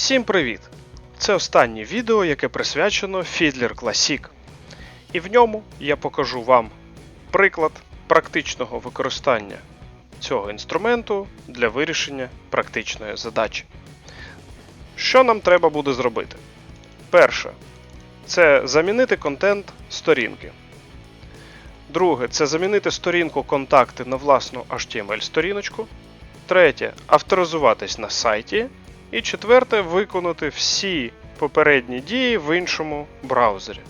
Всім привіт! Це останнє відео, яке присвячено Fiddler Classic. І в ньому я покажу вам приклад практичного використання цього інструменту для вирішення практичної задачі. Що нам треба буде зробити? Перше це замінити контент сторінки. Друге це замінити сторінку контакти на власну HTML-сторіночку. Третє авторизуватись на сайті. І четверте виконати всі попередні дії в іншому браузері.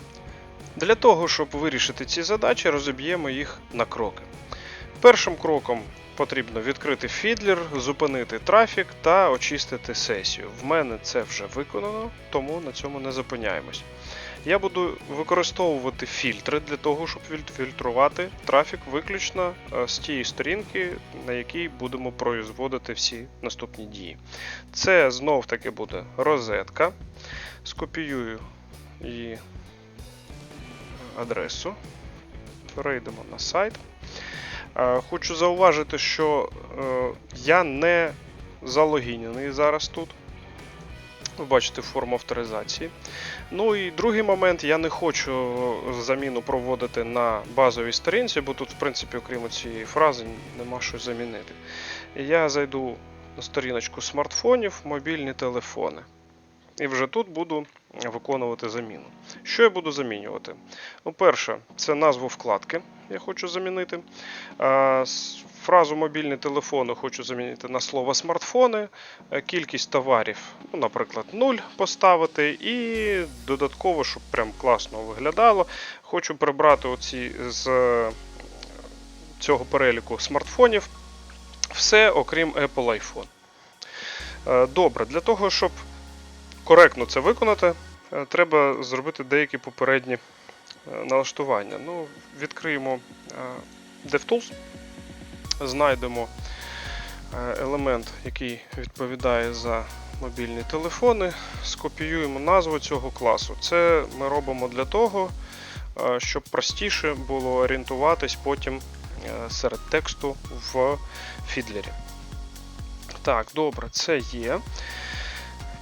Для того, щоб вирішити ці задачі, розіб'ємо їх на кроки. Першим кроком потрібно відкрити фідлер, зупинити трафік та очистити сесію. В мене це вже виконано, тому на цьому не зупиняємось. Я буду використовувати фільтри для того, щоб фільтрувати трафік виключно е, з тієї сторінки, на якій будемо производити всі наступні дії. Це знов таки буде розетка. Скопіюю її адресу. Перейдемо на сайт. Е, Хочу зауважити, що е, я не залогінений зараз тут. Ви бачите форму авторизації. Ну і другий момент, я не хочу заміну проводити на базовій сторінці, бо тут, в принципі, окрім цієї фрази, нема що замінити. Я зайду на сторіночку смартфонів, мобільні телефони. І вже тут буду виконувати заміну. Що я буду замінювати? Ну, перше, це назву вкладки. Я хочу замінити. Фразу мобільні телефони хочу замінити на слово смартфони. Е, Кількість товарів, ну, наприклад, 0 поставити. І додатково, щоб прям класно виглядало, хочу прибрати оці з е, цього переліку смартфонів все окрім Apple iPhone. Е, Добре, для того, щоб коректно це виконати, е, треба зробити деякі попередні е, налаштування. Ну, відкриємо е, DevTools, знайдемо елемент, який відповідає за мобільні телефони, скопіюємо назву цього класу. Це ми робимо для того, щоб простіше було орієнтуватись потім серед тексту в фідлері. Так, добре, це є.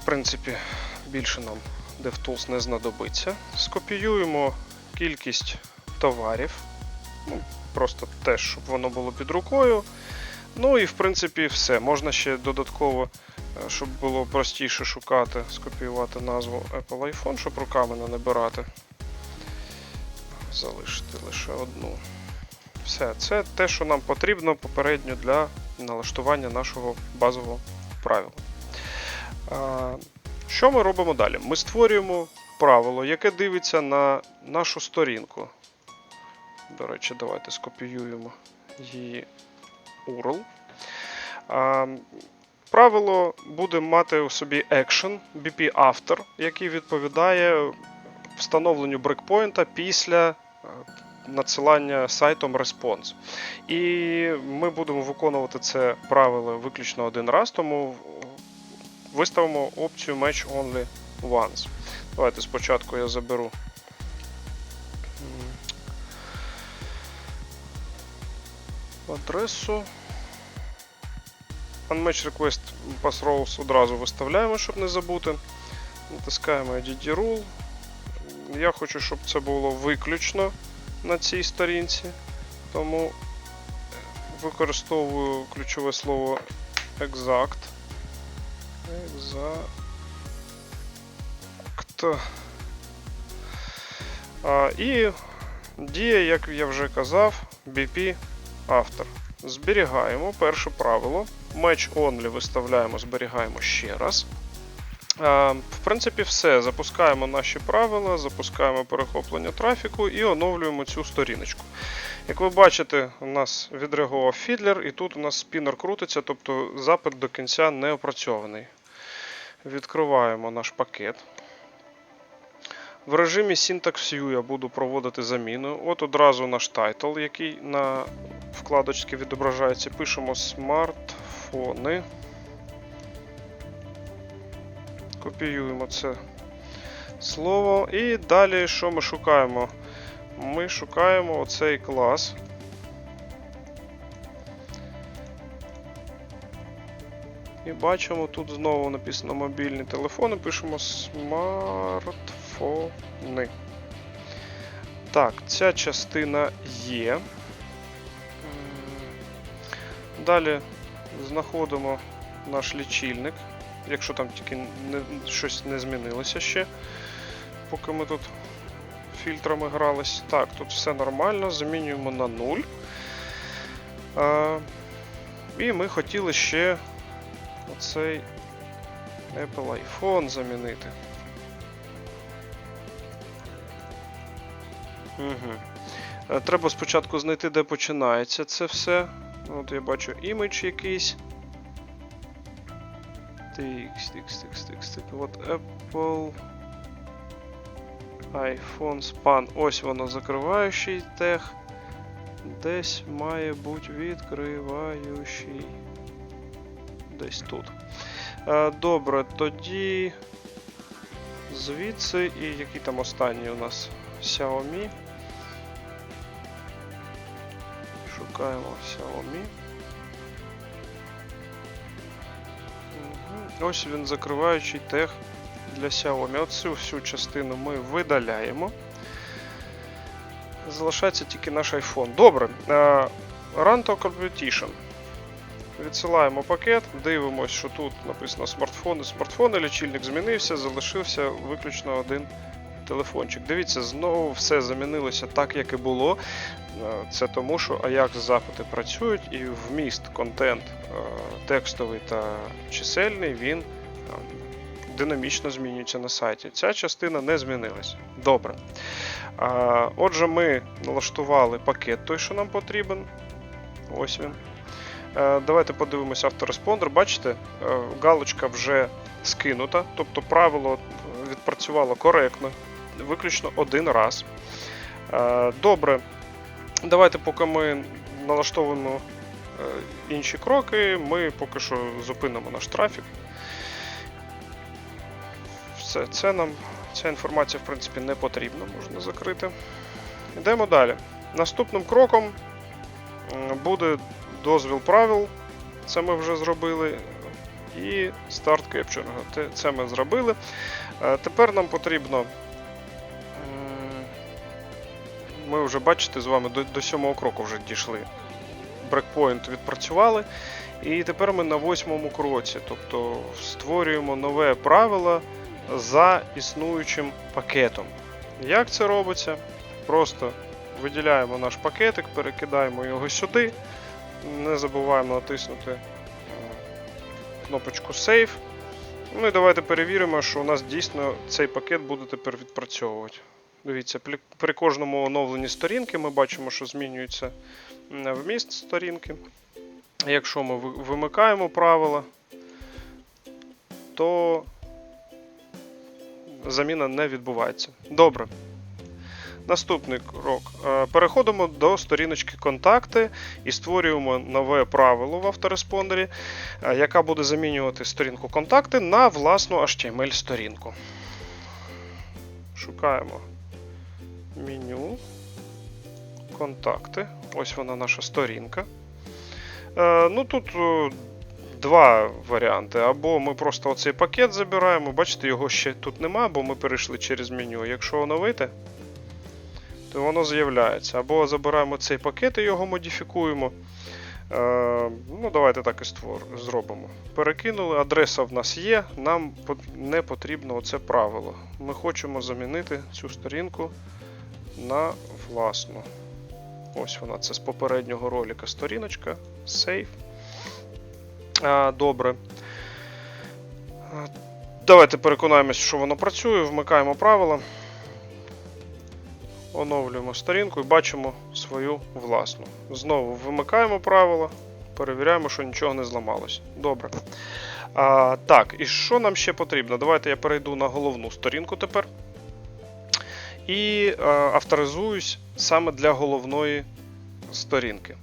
В принципі, більше нам DevTools не знадобиться. Скопіюємо кількість товарів. Ну, просто теж, щоб воно було під рукою. Ну і в принципі все. Можна ще додатково, е, щоб було простіше шукати, скопіювати назву Apple iPhone, щоб руками не набирати. Залишити лише одну. Все, це те, що нам потрібно попередньо для налаштування нашого базового правила. Що ми робимо далі? Ми створюємо правило, яке дивиться на нашу сторінку. До речі, давайте скопіюємо її URL. Правило буде мати у собі action BP After, який відповідає встановленню брекпоінта після е, надсилання сайтом response. І ми будемо виконувати це правило виключно один раз, тому виставимо опцію Match Only Once. Давайте спочатку я заберу. Адресу. Unmatch Request Pass Rows одразу виставляємо, щоб не забути. Натискаємо EDD Rule. Я хочу, щоб це було виключно на цій сторінці, тому використовую ключове слово exact. Exact. А, і дія, як я вже казав, BP автор. Зберігаємо перше правило. Match only виставляємо, зберігаємо ще раз. А, В принципі, все. Запускаємо наші правила, запускаємо перехоплення трафіку і оновлюємо цю сторіночку. Як ви бачите, у нас відреагував фідлер, і тут у нас спінер крутиться, тобто запит до кінця не опрацьований. Відкриваємо наш пакет. В режимі Syntax View я буду проводити заміну. От одразу наш тайтл, який на вкладочці відображається. Пишемо смартфони. Копіюємо це слово. І далі що ми шукаємо? Ми шукаємо оцей клас. І бачимо, тут знову написано мобільні телефони, пишемо смартфони. Так, ця частина є. Далі знаходимо наш лічильник, якщо там тільки не, щось не змінилося ще, поки ми тут фільтрами грались. Так, тут все нормально, замінюємо на 0. А, і ми хотіли ще оцей Apple iPhone замінити. Угу. Треба спочатку знайти, де починається це все. От я бачу імідж якийсь. Тикс, тикс, тикс, тикс, тикс. От Apple iPhone Span. Ось воно закриваючий тег. Десь має бути відкриваючий. Десь тут. Е, Добре, тоді. Звідси і який там останній у нас Xiaomi. Шукаємо Xiaomi. Ось він закриваючий тег для Xiaomi. Оцю всю частину ми видаляємо. Залишається тільки наш iPhone. Добре. Е, Run to Competition. Відсилаємо пакет, дивимося, що тут написано смартфони. Смартфони, лічильник змінився, залишився виключно один телефончик. Дивіться, знову все замінилося так, як і було. Е, Це тому, що Ajax запити працюють і вміст, контент е, текстовий та чисельний, він е, динамічно змінюється на сайті. Ця частина не змінилась. Добре. Отже, ми налаштували пакет той, що нам потрібен. Ось він. Е, Давайте подивимося автореспондер. Бачите, е, галочка вже скинута, тобто правило відпрацювало коректно, виключно один раз. Е, Добре. Давайте, поки ми налаштовуємо е, інші кроки, ми поки що зупинимо наш трафік. Все, це нам, ця інформація, в принципі, не потрібна, можна закрити. Йдемо далі. Наступним кроком буде дозвіл правил. Це ми вже зробили. І старт кепчингу. Це ми зробили. Е, Тепер нам потрібно. Ми вже бачите з вами до, до сьомого кроку вже дійшли. Брекпоінт відпрацювали. І тепер ми на восьмому кроці. Тобто створюємо нове правило за існуючим пакетом. Як це робиться? Просто виділяємо наш пакетик, перекидаємо його сюди. Не забуваємо натиснути е, кнопочку Save. Ну і давайте перевіримо, що у нас дійсно цей пакет буде тепер відпрацьовувати. Дивіться, при- при кожному оновленні сторінки ми бачимо, що змінюється вміст сторінки. Якщо ми вимикаємо правила, то заміна не відбувається. Добре. Наступний крок. Е, Переходимо до сторіночки контакти і створюємо нове правило в автореспондері, е, яка буде замінювати сторінку контакти на власну HTML-сторінку. Шукаємо меню. Контакти. Ось вона наша сторінка. Е, Ну тут два варіанти. Або ми просто оцей пакет забираємо. Бачите, його ще тут нема, бо ми перейшли через меню. Якщо оновити, то воно з'являється. Або забираємо цей пакет і його модифікуємо. Е, ну, давайте так і створ, зробимо. Перекинули, адреса в нас є, нам не потрібно оце правило. Ми хочемо замінити цю сторінку на власну. Ось вона, це з попереднього ролика сторіночка. А, добре. Давайте переконаємось, що воно працює, вмикаємо правила. Оновлюємо сторінку і бачимо свою власну. Знову вимикаємо правила, перевіряємо, що нічого не зламалось. Добре. А, так, і що нам ще потрібно? Давайте я перейду на головну сторінку тепер. І а, авторизуюсь саме для головної сторінки.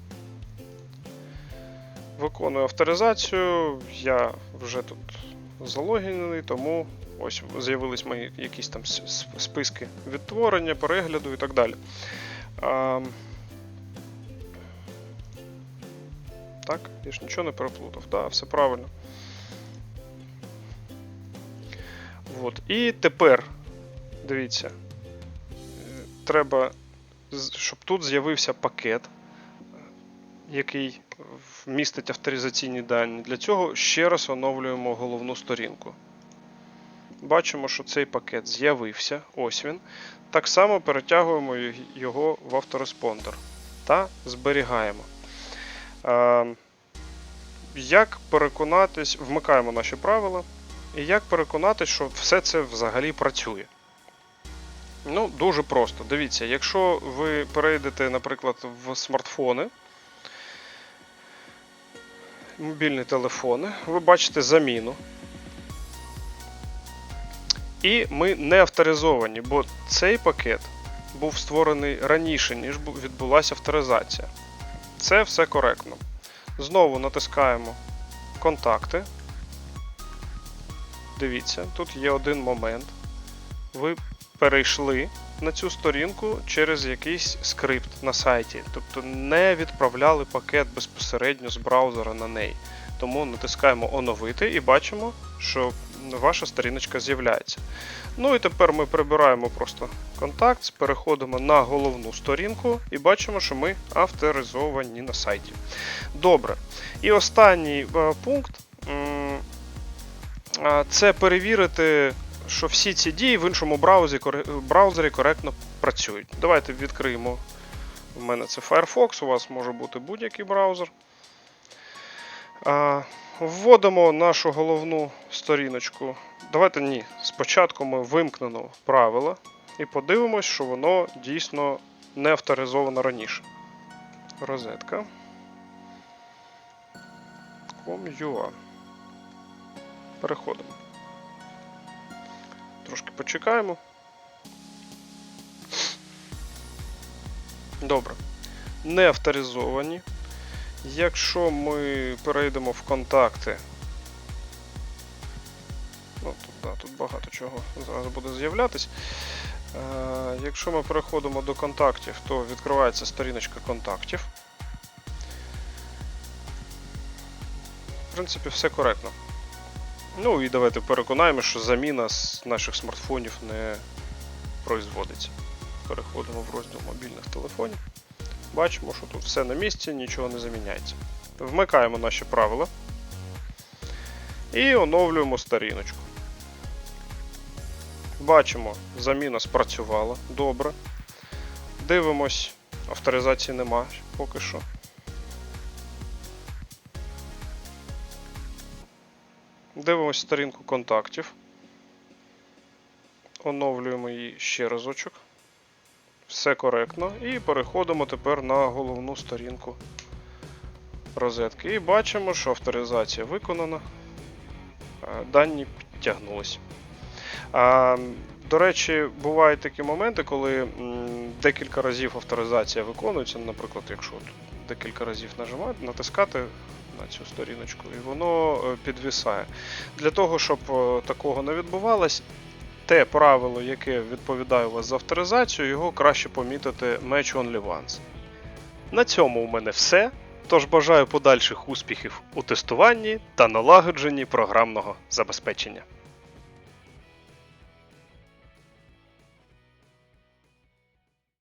Виконую авторизацію. Я вже тут залогінений, тому ось з'явились мої якісь там списки відтворення, перегляду і так далі. А, так, я ж нічого не переплутав, да, все правильно. От. І тепер, дивіться, треба, щоб тут з'явився пакет, який вмістить авторизаційні дані. Для цього ще раз оновлюємо головну сторінку. Бачимо, що цей пакет з'явився. Ось він. Так само перетягуємо його в автореспондер та зберігаємо. Е, Як переконатись, вмикаємо наші правила. І як переконатись, що все це взагалі працює? Ну, дуже просто. Дивіться, якщо ви перейдете, наприклад, в смартфони, мобільні телефони, ви бачите заміну. І ми не авторизовані, бо цей пакет був створений раніше, ніж відбулася авторизація. Це все коректно. Знову натискаємо контакти. Дивіться, тут є один момент. Ви перейшли на цю сторінку через якийсь скрипт на сайті, тобто не відправляли пакет безпосередньо з браузера на неї. Тому натискаємо оновити і бачимо, що ваша сторіночка з'являється. Ну і тепер ми прибираємо просто контакт, переходимо на головну сторінку і бачимо, що ми авторизовані на сайті. Добре. І останній е, пункт це перевірити, що всі ці дії в іншому браузері, браузері коректно працюють. Давайте відкриємо. У мене це Firefox, у вас може бути будь-який браузер. Вводимо нашу головну сторіночку. Давайте ні. Спочатку ми вимкнемо правила і подивимось, що воно дійсно не авторизовано раніше. Розетка. Com.ua. Переходимо. Трошки почекаємо. Добре. Не авторизовані. Якщо ми перейдемо в контакти. Ну, тут, да, тут багато чого зараз буде з'являтись. Е, якщо ми переходимо до контактів, то відкривається сторіночка контактів. В принципі, все коректно. Ну і давайте переконаємо, що заміна з наших смартфонів не производиться. Переходимо в розділ мобільних телефонів. Бачимо, що тут все на місці, нічого не заміняється. Вмикаємо наші правила і оновлюємо сторіночку. Бачимо, заміна спрацювала. Добре. Дивимось, авторизації нема поки що. Дивимось сторінку контактів. Оновлюємо її ще разочок. Все коректно. І переходимо тепер на головну сторінку розетки. І бачимо, що авторизація виконана. Е, Дані підтягнулись. До речі, бувають такі моменти, коли декілька разів авторизація виконується. Наприклад, якщо декілька разів нажимати, натискати на цю сторіночку, і воно е, підвисає. Для того, щоб е, такого не відбувалось, те правило, яке відповідає у вас за авторизацію, його краще помітити Match Only Once. На цьому у мене все. Тож бажаю подальших успіхів у тестуванні та налагодженні програмного забезпечення.